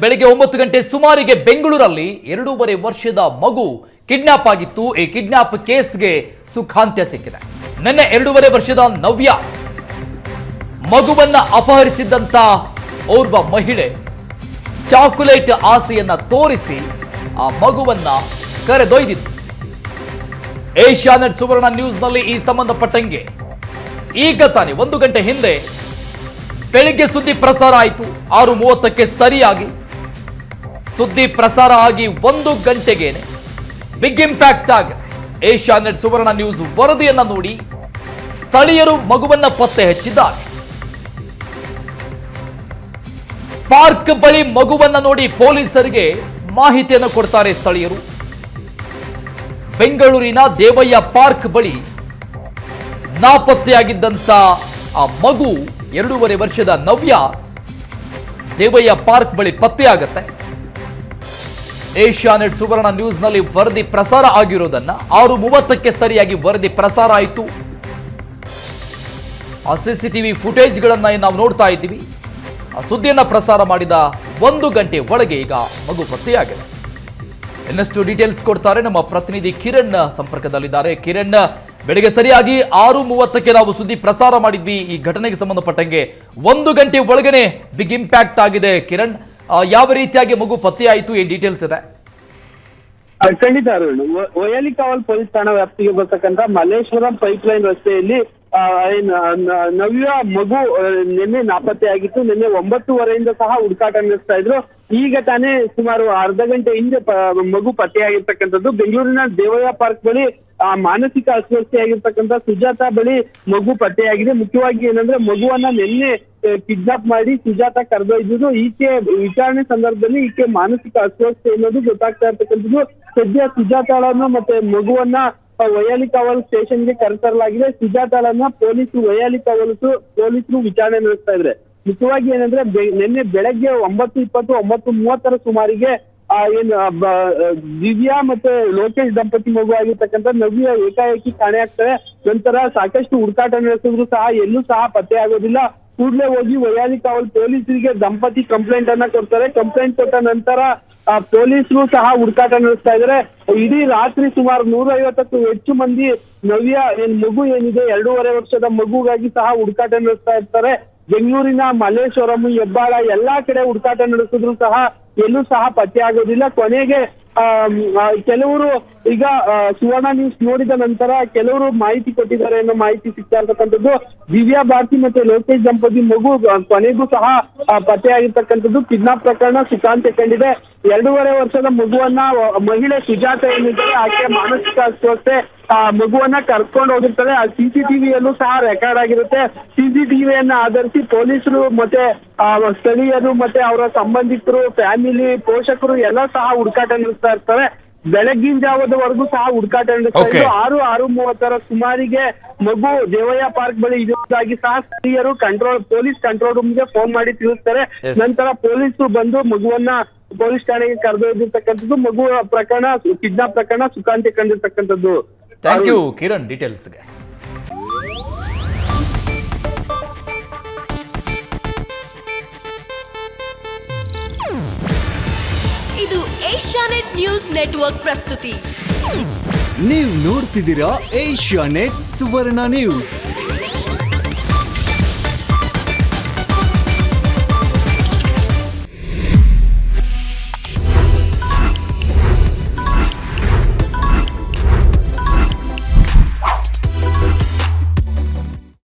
ಬೆಳಿಗ್ಗೆ ಒಂಬತ್ತು ಗಂಟೆ ಸುಮಾರಿಗೆ ಬೆಂಗಳೂರಲ್ಲಿ ಎರಡೂವರೆ ವರ್ಷದ ಮಗು ಕಿಡ್ನಾಪ್ ಆಗಿತ್ತು. ಈ ಕಿಡ್ನಾಪ್ ಕೇಸ್ಗೆ ಸುಖಾಂತ್ಯ ಸಿಕ್ಕಿದೆ. ನಿನ್ನೆ ಎರಡೂವರೆ ವರ್ಷದ ನವ್ಯ ಮಗುವನ್ನ ಅಪಹರಿಸಿದ್ದಂತ ಓರ್ವ ಮಹಿಳೆ ಚಾಕೊಲೇಟ್ ಆಸೆಯನ್ನ ತೋರಿಸಿ ಆ ಮಗುವನ್ನ ಕರೆದೊಯ್ದಿತ್ತು. ಏಷ್ಯಾನೆಟ್ ಸುವರ್ಣ ನ್ಯೂಸ್ನಲ್ಲಿ ಈ ಸಂಬಂಧಪಟ್ಟಂಗೆ ಈಗ ತಾನೇ ಒಂದು ಗಂಟೆ ಹಿಂದೆ ಬೆಳಿಗ್ಗೆ ಸುದ್ದಿ ಪ್ರಸಾರ ಆಯಿತು. ಆರು ಮೂವತ್ತಕ್ಕೆ ಸರಿಯಾಗಿ ಸುದ್ದಿ ಪ್ರಸಾರ ಆಗಿ ಒಂದು ಗಂಟೆಗೇನೆ. ಬಿಗ್ ಇಂಪ್ಯಾಕ್ಟ್ ಆಗಿದೆ. ಏಷ್ಯಾನೆಟ್ ಸುವರ್ಣ ನ್ಯೂಸ್ ವರದಿಯನ್ನ ನೋಡಿ ಸ್ಥಳೀಯರು ಮಗುವನ್ನ ಪತ್ತೆ ಹಚ್ಚಿದ್ದಾರೆ. ಪಾರ್ಕ್ ಬಳಿ ಮಗುವನ್ನ ನೋಡಿ ಪೊಲೀಸರಿಗೆ ಮಾಹಿತಿಯನ್ನು ಕೊಡ್ತಾರೆ ಸ್ಥಳೀಯರು. ಬೆಂಗಳೂರಿನ ದೇವಯ್ಯ ಪಾರ್ಕ್ ಬಳಿ ನಾಪತ್ತೆಯಾಗಿದ್ದಂತ ಆ ಮಗು ಎರಡೂವರೆ ವರ್ಷದ ನವ್ಯ ದೇವಯ್ಯ ಪಾರ್ಕ್ ಬಳಿ ಪತ್ತೆಯಾಗತ್ತೆ. ಏಷ್ಯಾನೆಟ್ ಸುವರ್ಣ ನ್ಯೂಸ್ನಲ್ಲಿ ವರದಿ ಪ್ರಸಾರ ಆಗಿರೋದನ್ನ ಆರು ಮೂವತ್ತಕ್ಕೆ ಸರಿಯಾಗಿ ವರದಿ ಪ್ರಸಾರ ಆಯಿತು. ಆ ಸಿಸಿಟಿವಿ ಫುಟೇಜ್ಗಳನ್ನು ನಾವು ನೋಡ್ತಾ ಇದ್ದೀವಿ? ಆ ಸುದ್ದಿಯನ್ನು ಪ್ರಸಾರ ಮಾಡಿದ ಒಂದು ಗಂಟೆ ಒಳಗೆ ಈಗ ಮಗು ಪತ್ತೆಯಾಗಿದೆ. ಇನ್ನಷ್ಟು ಡೀಟೇಲ್ಸ್ ಕೊಡ್ತಾರೆ ನಮ್ಮ ಪ್ರತಿನಿಧಿ ಕಿರಣ್ ಸಂಪರ್ಕದಲ್ಲಿದ್ದಾರೆ. ಕಿರಣ್, ಬೆಳಿಗ್ಗೆ ಸರಿಯಾಗಿ ಆರು ಮೂವತ್ತಕ್ಕೆ ನಾವು ಸುದ್ದಿ ಪ್ರಸಾರ ಮಾಡಿದ್ವಿ. ಈ ಘಟನೆಗೆ ಸಂಬಂಧಪಟ್ಟಂಗೆ ಒಂದು ಗಂಟೆ ಒಳಗನೆ ಬಿಗ್ ಇಂಪ್ಯಾಕ್ಟ್ ಆಗಿದೆ. ಕಿರಣ್ ಯಾವ ರೀತಿಯಾಗಿ ಮಗು ಪತ್ತೆಯಾಯಿತು ಏನ್ ಡೀಟೇಲ್ಸ್ ಇದೆ? ಖಂಡಿತ ಅರುಣ್. ಒಯಲಿಕಾವಲ್ ಪೊಲೀಸ್ ಠಾಣಾ ವ್ಯಾಪ್ತಿಗೆ ಬರ್ತಕ್ಕಂತ ಮಲ್ಲೇಶ್ವರಂ ಪೈಪ್ ಲೈನ್ ರಸ್ತೆಯಲ್ಲಿ ನವ್ಯ ಮಗು ನಿನ್ನೆ ನಾಪತ್ತೆ ಆಗಿತ್ತು ನಿನ್ನೆ ಒಂಬತ್ತುವರೆಯಿಂದ ಸಹ ಹುಡುಕಾಟ ನಡೆಸ್ತಾ ಇದ್ರು. ಈಗ ತಾನೇ ಸುಮಾರು ಅರ್ಧ ಗಂಟೆ ಹಿಂದೆ ಮಗು ಪತ್ತೆಯಾಗಿರ್ತಕ್ಕಂಥದ್ದು. ಬೆಂಗಳೂರಿನ ದೇವಯ್ಯ ಪಾರ್ಕ್ ಬಳಿ, ಆ, ಮಾನಸಿಕ ಅಸ್ವಸ್ಥೆಯಾಗಿರ್ತಕ್ಕಂಥ ಸುಜಾತಾ ಬಳಿ ಮಗು ಪತ್ತೆಯಾಗಿದೆ. ಮುಖ್ಯವಾಗಿ ಏನಂದ್ರೆ ಮಗುವನ್ನ ನಿನ್ನೆ ಕಿಡ್ನಾಪ್ ಮಾಡಿ ಸುಜಾತ ಕರೆದೊಯ್ದು ಈಕೆ ವಿಚಾರಣೆ ಸಂದರ್ಭದಲ್ಲಿ ಈಕೆ ಮಾನಸಿಕ ಅಸ್ವಸ್ಥೆ ಅನ್ನೋದು ಗೊತ್ತಾಗ್ತಾ ಇರ್ತಕ್ಕಂಥದ್ದು. ಸದ್ಯ ಸುಜಾತಾಳನ್ನ ಮತ್ತೆ ಮಗುವನ್ನ ವಯಾಲಿ ಕಾವಲು ಸ್ಟೇಷನ್ಗೆ ಕರೆತರಲಾಗಿದೆ. ಸುಜಾತಾಳನ್ನ ಪೊಲೀಸರು ವೈಯಾಲಿಕಾವಲ್ ಪೊಲೀಸರು ವಿಚಾರಣೆ ನಡೆಸ್ತಾ ಇದ್ರೆ. ಮುಖ್ಯವಾಗಿ ಏನಂದ್ರೆ ನಿನ್ನೆ ಬೆಳಗ್ಗೆ ಒಂಬತ್ತು ಇಪ್ಪತ್ತು, ಒಂಬತ್ತು ಮೂವತ್ತರ ಸುಮಾರಿಗೆ, ಆ, ಏನ್ ದಿವ್ಯಾ ಮತ್ತೆ ಲೋಕೇಶ್ ದಂಪತಿ ಮಗು ಆಗಿರ್ತಕ್ಕಂಥ ನವ್ಯ ಏಕಾಏಕಿ ಕಾಣೆ ಆಗ್ತಾರೆ ನಂತರ ಸಾಕಷ್ಟು ಹುಡುಕಾಟ ನಡೆಸಿದ್ರು ಸಹ, ಎಲ್ಲೂ ಸಹ ಪತ್ತೆ ಆಗೋದಿಲ್ಲ. ಕೂಡಲೇ ಹೋಗಿ ವೈಯಾಲಿ ಕಾವಲ್ ಪೊಲೀಸರಿಗೆ ದಂಪತಿ ಕಂಪ್ಲೇಂಟ್ ಅನ್ನ ಕೊಡ್ತಾರೆ. ಕಂಪ್ಲೇಂಟ್ ಕೊಟ್ಟ ನಂತರ ಪೊಲೀಸರು ಸಹ ಹುಡುಕಾಟ ನಡೆಸ್ತಾ ಇದ್ದಾರೆ ಇಡೀ ರಾತ್ರಿ ಸುಮಾರು ನೂರ ಐವತ್ತಕ್ಕೂ ಹೆಚ್ಚು ಮಂದಿ ನವ್ಯ, ಏನ್ ಮಗು ಏನಿದೆ, ಎರಡೂವರೆ ವರ್ಷದ ಮಗುಗಾಗಿ ಸಹ ಹುಡುಕಾಟ ನಡೆಸ್ತಾ ಇರ್ತಾರೆ. ಬೆಂಗಳೂರಿನ ಮಲ್ಲೇಶ್ವರಂ, ಹೆಬ್ಬಾಳ, ಎಲ್ಲಾ ಕಡೆ ಹುಡುಕಾಟ ನಡೆಸಿದ್ರು ಸಹ ಎಲ್ಲೂ ಸಹ ಪತ್ತೆ ಆಗೋದಿಲ್ಲ. ಕೊನೆಗೆ ಕೆಲವರು ಈಗ ಸುವರ್ಣ ನ್ಯೂಸ್ ನೋಡಿದ ನಂತರ ಕೆಲವರು ಮಾಹಿತಿ ಕೊಟ್ಟಿದ್ದಾರೆ ಅನ್ನೋ ಮಾಹಿತಿ ಸಿಗ್ತಾ ಇರ್ತಕ್ಕಂಥದ್ದು. ದಿವ್ಯಾ ಭಾರತಿ ಮತ್ತೆ ಲೋಕೇಶ್ ದಂಪತಿ ಮಗು ಕೊನೆಗೂ ಸಹ ಪತ್ತೆ ಪತ್ತೆಯಾಗಿರ್ತಕ್ಕಂಥದ್ದು. ಕಿಡ್ನಾಪ್ ಪ್ರಕರಣ ಸುಖಾಂತ್ಯ ಕಂಡಿದೆ ಎರಡೂವರೆ ವರ್ಷದ ಮಗುವನ್ನ ಮಹಿಳೆ ಸುಜಾತ ಏನಿದ್ದಾರೆ ಆಕೆ ಮಾನಸಿಕ ಅಸ್ವಸ್ಥೆ. ಮಗುವನ್ನ ಕರ್ಕೊಂಡು ಹೋಗಿರ್ತಾರೆ. ಆ ಸಿಸಿಟಿವಿಯಲ್ಲೂ ಸಹ ರೆಕಾರ್ಡ್ ಆಗಿರುತ್ತೆ. ಸಿಸಿಟಿವಿಯನ್ನ ಆಧರಿಸಿ ಪೊಲೀಸರು ಮತ್ತೆ ಆ, ಸ್ಥಳೀಯರು ಮತ್ತೆ ಅವರ ಸಂಬಂಧಿಕರು ಫ್ಯಾಮಿಲಿ ಪೋಷಕರು ಎಲ್ಲ ಸಹ ಹುಡುಕಾಟ ನಡೆಸ್ತಾ ಇರ್ತಾರೆ. ಬೆಳಗ್ಗಿನ ಜಾವದವರೆಗೂ ಸಹ ಹುಡುಕಾಟ ನಡೆಸ್ತಾ ಇದ್ರು. ಆರು ಆರು ಮೂವತ್ತರ ಸುಮಾರಿಗೆ ಮಗು ದೇವಯ್ಯ ಪಾರ್ಕ್ ಬಳಿ ಇರುವುದಾಗಿ ಸಹ ಸ್ಥಳೀಯರು ಕಂಟ್ರೋಲ್ ಪೊಲೀಸ್ ಕಂಟ್ರೋಲ್ ರೂಮ್ಗೆ ಫೋನ್ ಮಾಡಿ ತಿಳಿಸ್ತಾರೆ. ನಂತರ ಪೊಲೀಸರು ಬಂದು ಮಗುವನ್ನ ಪೊಲೀಸ್ ಠಾಣೆಗೆ ಕರೆದೊಯ್ದಿರ್ತಕ್ಕಂಥದ್ದು. ಮಗು ಪ್ರಕರಣ ಕಿಡ್ನಾಪ್ ಪ್ರಕರಣ ಸುಖಾಂತ್ಯ ಕಂಡಿರ್ತಕ್ಕಂಥದ್ದು. ಥ್ಯಾಂಕ್ ಯು ಕಿರಣ್ ಡೀಟೇಲ್ಸ್ಗೆ ಇದು ಏಷ್ಯಾನೆಟ್ ನ್ಯೂಸ್ ನೆಟ್ವರ್ಕ್ ಪ್ರಸ್ತುತಿ. ನೀವು ನೋಡ್ತಿದ್ದೀರಾ ಏಷ್ಯಾ ನೆಟ್ ಸುವರ್ಣ ನ್ಯೂಸ್.